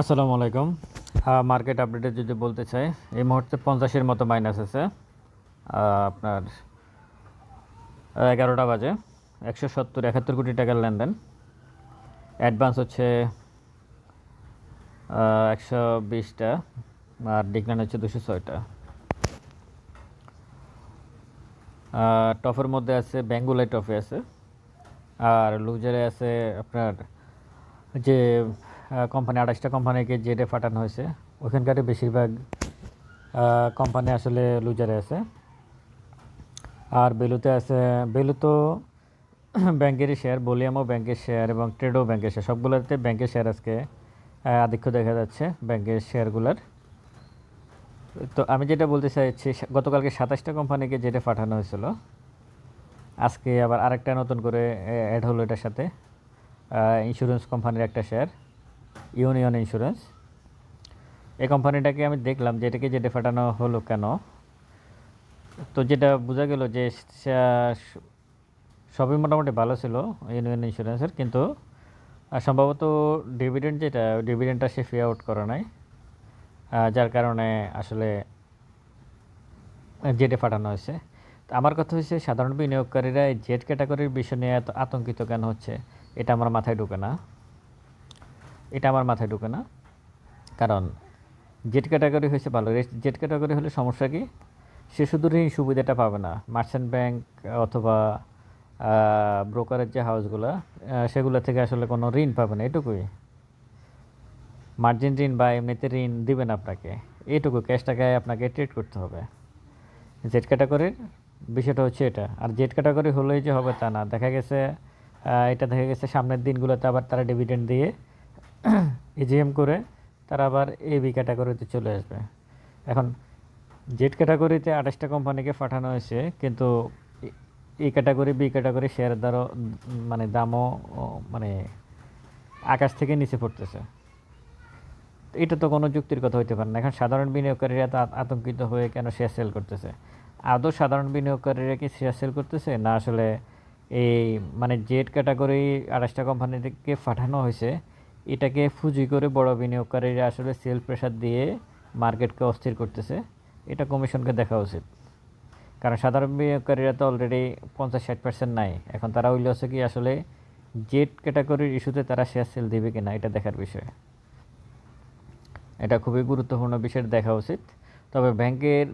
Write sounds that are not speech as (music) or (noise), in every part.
আসসালামু আলাইকুম। মার্কেট আপডেটে যদি বলতে চাই, এই মুহূর্তে পঞ্চাশের মতো মাইনাস আছে। আপনার এগারোটা বাজে, একশো সত্তর, একাত্তর কোটি টাকার লেনদেন। অ্যাডভান্স হচ্ছে একশো বিশটা, আর ডিক্লাইন হচ্ছে দুশো ছয়টা। টফের মধ্যে আছে ব্যাঙ্গুলাই টপে আছে। আর লুজারে আছে আপনার যে কোম্পানি আঠাশটা কোম্পানিকে জেডে পাঠানো হয়েছে ওখানকার বেশিরভাগ কোম্পানি আসলে লুজারে আছে। আর বেলুতে আছে বেলু তো (clears throat) ব্যাংকেরই শেয়ার বলিয়ামও ব্যাংকের শেয়ার এবং ট্রেডও ব্যাংকের শেয়ার সবগুলোতে ব্যাংকের শেয়ার আজকে আধিক্য দেখা যাচ্ছে ব্যাংকের শেয়ারগুলোর তো আমি যেটা বলতে চাইছি গতকালকে সাতাশটা কোম্পানিকে যেটা পাঠানো হয়েছিল, আজকে আবার আরেকটা নতুন করে অ্যাড হলো এটার সাথে ইন্স্যুরেন্স কোম্পানির একটা শেয়ার ইউনিয়ন ইন্স্যুরেন্স। এই কোম্পানিটাকে আমি দেখলাম যে এটাকে যেটা পাঠানো হলো কেন? তো যেটা বোঝা গেল যে সবই মোটামুটি ভালো ছিল ইউনিয়ন ইন্স্যুরেন্সের, কিন্তু সম্ভবত ডিভিডেন্ড যেটা, ডিভিডেন্ডটা সে পে আউট করে নাই। যার কারণে আসলে জেটে পাঠানো হয়েছে। আমার কথা হচ্ছে সাধারণ বিনিয়োগকারীরা জেট ক্যাটাগরির বিষয় নিয়ে এত আতঙ্কিত কেন হচ্ছে? এটা আমার মাথায় ঢুকে না। এটা আমার মাথায় ঢুকে না। কারণ জেট ক্যাটাগরি হয়েছে ভালো। জেট ক্যাটাগরি হলে সমস্যা কি? সে শুধু ঋণ সুবিধাটা পাবে না। মার্চেন্ট ব্যাংক অথবা ব্রোকারের যে হাউসগুলো সেগুলো থেকে আসলে কোনো ঋণ পাবে না। এটুকুই। মার্জিন ঋণ বা এমনিতে ঋণ দিবেন আপনাকে। এইটুকু ক্যাশ টাকায় আপনাকে ট্রিট করতে হবে। জেড ক্যাটাগরির বিষয়টা হচ্ছে এটা। আর জেড ক্যাটাগরি হলেই যে হবে তা না। দেখা গেছে এটা দেখা গেছে সামনের দিনগুলোতে আবার তারা ডিভিডেন্ড দিয়ে এজিএম করে তারা আবার এবি ক্যাটাগরিতে চলে আসবে। এখন জেড ক্যাটাগরিতে আঠাশটা কোম্পানিকে পাঠানো হয়েছে, কিন্তু এ- এই ক্যাটাগরি বি ক্যাটাগরি শেয়ারের দ্বারা মানে দামও মানে আকাশ থেকে নিচে পড়তেছে। এটা তো কোনো যুক্তির কথা হইতে পারে না। এখন সাধারণ বিনিয়োগকারীরা তো আতঙ্কিত হয়ে কেন শেয়ার সেল করতেছে? আদৌ সাধারণ বিনিয়োগকারীরা কি শেয়ার সেল করতেছে? না আসলে এই মানে জেড ক্যাটাগরি আঠাশটা কোম্পানি থেকে পাঠানো হয়েছে এটাকে ফুজি করে বড় বিনিয়োগকারীরা আসলে সেল প্রেশার দিয়ে মার্কেটকে অস্থির করতেছে। এটা কমিশনকে দেখা উচিত। কারণ সাধারণ বিনিয়োগকারীরা তো অলরেডি পঞ্চাশ ষাট পার্সেন্ট নাই। এখন তারা হইলে হচ্ছে কি আসলে জেড ক্যাটাগরির ইস্যুতে তারা শেয়ার সেল দিবে কিনা, এটা দেখার বিষয়। এটা খুবই গুরুত্বপূর্ণ বিষয়, দেখা উচিত। তবে ব্যাংকের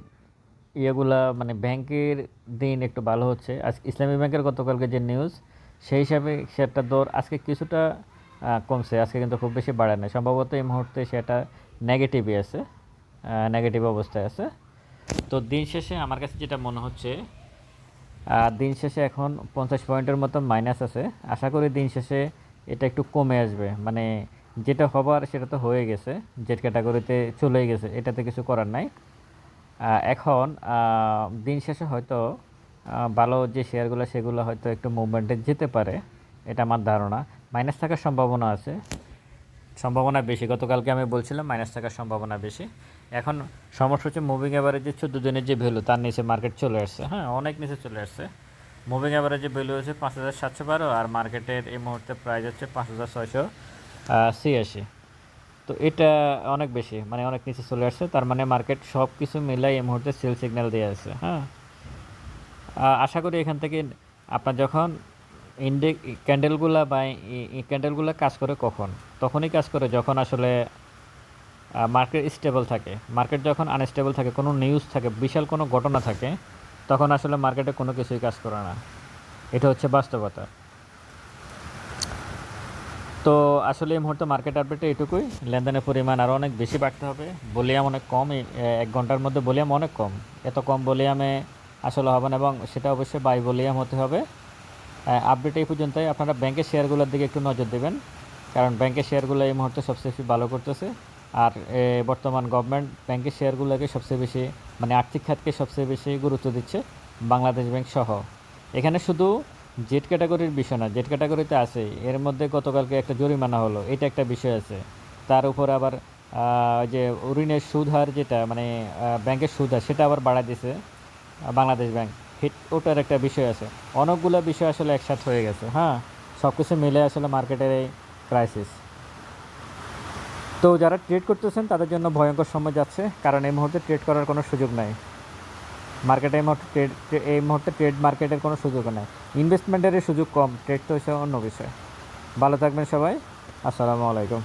ইয়েগুলা মানে ব্যাংকের দিন একটু ভালো হচ্ছে। আজ ইসলামী ব্যাংকের গতকালকে যে নিউজ সেই হিসাবে শেয়ারটার দর আজকে কিছুটা কমছে। আজকে কিন্তু খুব বেশি বাড়ে না সম্ভবত এই মুহূর্তে সেটা নেগেটিভই আছে নেগেটিভ অবস্থায় আছে। তো দিন শেষে আমার কাছে যেটা মনে হচ্ছে দিন শেষে এখন পঞ্চাশ পয়েন্টের মতো মাইনাস আছে। আশা করি দিন শেষে এটা একটু কমে আসবে। মানে যেটা হবার সেটা তো হয়ে গেছে জেট ক্যাটাগরিতে চলে গেছে, এটাতে কিছু করার নাই। এখন দিন শেষে হয়তো ভালো যে শেয়ারগুলো সেগুলো হয়তো একটু মুভমেন্টে যেতে পারে, এটা আমার ধারণা। মাইনাস থাকার সম্ভাবনা আছে। সম্ভাবনা বেশি, গতকালকে আমি বলছিলাম মাইনাস থাকার সম্ভাবনা বেশি। এখন সমস্যা হচ্ছে মুভিং অ্যাভারেজে চোদ্দ দিনের যে ভ্যালু তার নিচে মার্কেট চলে আসছে। হ্যাঁ অনেক নিচে চলে আসছে। মুভিং অ্যাভারেজে ভ্যালু হচ্ছে পাঁচ হাজার সাতশো বারো আর মার্কেটের এই মুহূর্তে প্রাইস হচ্ছে পাঁচ হাজার ছয়শো ছিয়াশি। তো এটা অনেক বেশি মানে অনেক নিচে চলে আসছে। তার মানে মার্কেট সব কিছু মিলাই এই মুহূর্তে সেল সিগন্যাল দিয়ে আছে। হ্যাঁ আশা করি এখান থেকে আপনার যখন ইন্ডে ক্যান্ডেলগুলা বা ক্যান্ডেলগুলো কাজ করে কখন? তখনই কাজ করে যখন আসলে মার্কেট স্টেবল থাকে। মার্কেট যখন আনস্টেবল থাকে, কোনো নিউজ থাকে, বিশাল কোনো ঘটনা থাকে, তখন আসলে মার্কেটে কোনো কিছুই কাজ করে না। এটা হচ্ছে বাস্তবতা। তো আসলে এই মুহূর্তে মার্কেট আপডেটে এটুকুই। লেনদেনের পরিমাণ আরও অনেক বেশি বাড়তে হবে। ভলিউম অনেক কম এক ঘণ্টার মধ্যে ভলিউম অনেক কম। এত কম ভলিউমে আসলে হবে না এবং সেটা অবশ্যই বাই ভলিউম হতে হবে। আপডেট এই পর্যন্তই। আপনারা ব্যাংকের শেয়ারগুলোর দিকে একটু নজর দেবেন, কারণ ব্যাংকের শেয়ারগুলো এই মুহূর্তে সবচেয়ে বেশি ভালো করতেছে। আর বর্তমান গভর্নমেন্ট ব্যাংকের শেয়ারগুলোকে সবচেয়ে বেশি মানে আর্থিক খাতকে সবচেয়ে বেশি গুরুত্ব দিচ্ছে বাংলাদেশ ব্যাংক সহ। এখানে শুধু জেট ক্যাটাগরির বিষয় না জেট ক্যাটাগরিতে আছে। এর মধ্যে গতকালকে একটা জরিমানা হলো, এটা একটা বিষয় আছে। তার উপর আবার যে ঋণের সুদ হার যেটা মানে ব্যাংকের সুদ হার, সেটা আবার বাড়ায় দিছে বাংলাদেশ ব্যাংক হিট ওটার একটা বিষয় আছে। অনেকগুলো বিষয় আসলে একসাথে হয়ে গেছে হ্যাঁ? সব কিছু মিলে আসলে মার্কেটের এই ক্রাইসিস তো যারা ট্রেড করতেছেন, তাদের জন্য ভয়ঙ্কর সময় যাচ্ছে, কারণ এই মুহূর্তে ট্রেড করার কোনো সুযোগ নাই। মার্কেটে এই মুহূর্তে ট্রেড এই মুহূর্তে ট্রেড মার্কেটের কোনো সুযোগ নাই। ইনভেস্টমেন্টের সুযোগ কম ট্রেড তো হচ্ছে অন্য বিষয়। ভালো থাকবেন সবাই, আসসালামু আলাইকুম।